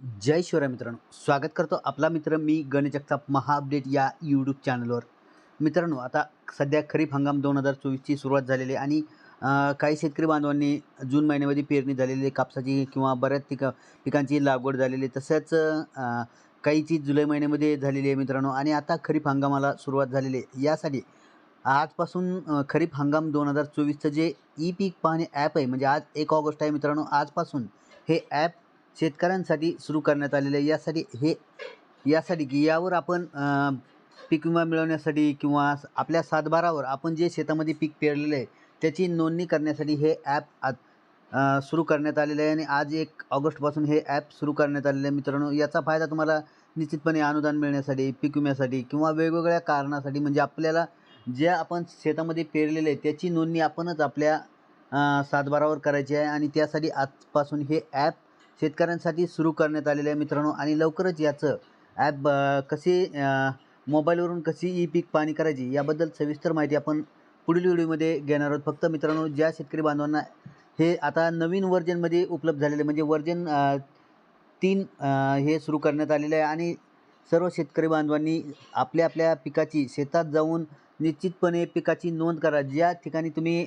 जय शिवराय मित्रांनो. स्वागत करतो आपला मित्र मी गणेश जगताप महा अपडेट या यूट्यूब चॅनलवर मित्रांनो आता सध्या खरीप हंगाम दोन हजार चोवीसची सुरुवात झालेली आहे आणि काही शेतकरी बांधवांनी जून महिन्यामध्ये पेरणी झालेली आहे कापसाची किंवा बऱ्याच पिका पिकांची लागवड झालेली आहे. तसंच काहीची जुलै महिन्यामध्ये झालेली आहे मित्रांनो आणि आता खरीप हंगामाला सुरुवात झालेली आहे. यासाठी आजपासून खरीप हंगाम दोन हजार चोवीसचं जे ई पीक पाहणे ॲप आहे म्हणजे आज एक ऑगस्ट आहे मित्रांनो आजपासून हे ॲप शेतकऱ्यांसाठी सुरू करण्यात आलेलं आहे. यासाठी हे यासाठी की यावर आपण पीक विमा मिळवण्यासाठी किंवा आपल्या सातबारावर आपण जे शेतामध्ये पीक पेरलेलं आहे त्याची नोंदणी करण्यासाठी हे ॲप आज सुरू करण्यात आलेलं आहे. आणि आज एक ऑगस्टपासून हे ॲप सुरू करण्यात आलेलं आहे मित्रांनो. याचा फायदा तुम्हाला निश्चितपणे अनुदान मिळण्यासाठी पीक विम्यासाठी किंवा वेगवेगळ्या कारणासाठी म्हणजे आपल्याला जे आपण शेतामध्ये पेरलेलं आहे त्याची नोंदणी आपणच आपल्या सातबारावर करायची आहे. आणि त्यासाठी आजपासून हे ॲप शेतकऱ्यांसाठी सुरू करण्यात आलेलं आहे मित्रांनो. आणि लवकरच याचं ॲप कसे मोबाईलवरून कशी ई पीक पाणी करायची याबद्दल सविस्तर माहिती आपण पुढील व्हिडिओमध्ये घेणार आहोत. फक्त मित्रांनो ज्या शेतकरी बांधवांना हे आता नवीन वर्जनमध्ये उपलब्ध झालेले म्हणजे वर्जन तीन हे सुरू करण्यात आलेलं आहे. आणि सर्व शेतकरी बांधवांनी आपल्या आपल्या पिकाची शेतात जाऊन निश्चितपणे पिकाची नोंद करा. ज्या ठिकाणी तुम्ही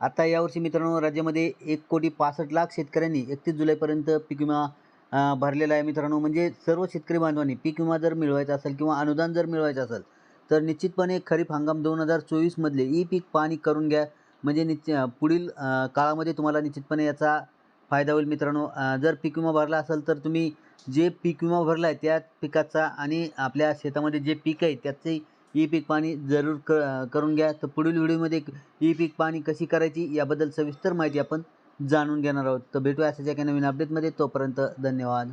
आता यावर्षी मित्रांनो राज्यामध्ये एक कोटी पासष्ट लाख शेतकऱ्यांनी एकतीस जुलैपर्यंत पीक विमा भरलेला आहे मित्रांनो. म्हणजे सर्व शेतकरी बांधवांनी पीक विमा जर मिळवायचा असेल किंवा अनुदान जर मिळवायचं असेल तर निश्चितपणे खरीप हंगाम दोन हजार चोवीसमधले ई पीक पाणी करून घ्या. म्हणजे निश्च पुढील काळामध्ये तुम्हाला निश्चितपणे याचा फायदा होईल मित्रांनो. जर पीक विमा भरला असेल तर तुम्ही जे पीक विमा भरला आहे त्या पिकाचा आणि आपल्या शेतामध्ये जे पीक आहे त्याची ई पीक पाणी जरूर क करून घ्या. तर पुढील व्हिडिओमध्ये ई पीक पाणी कशी करायची याबद्दल सविस्तर माहिती आपण जाणून घेणार आहोत. तर भेटूया अशाच एका नवीन अपडेटमध्ये तोपर्यंत धन्यवाद.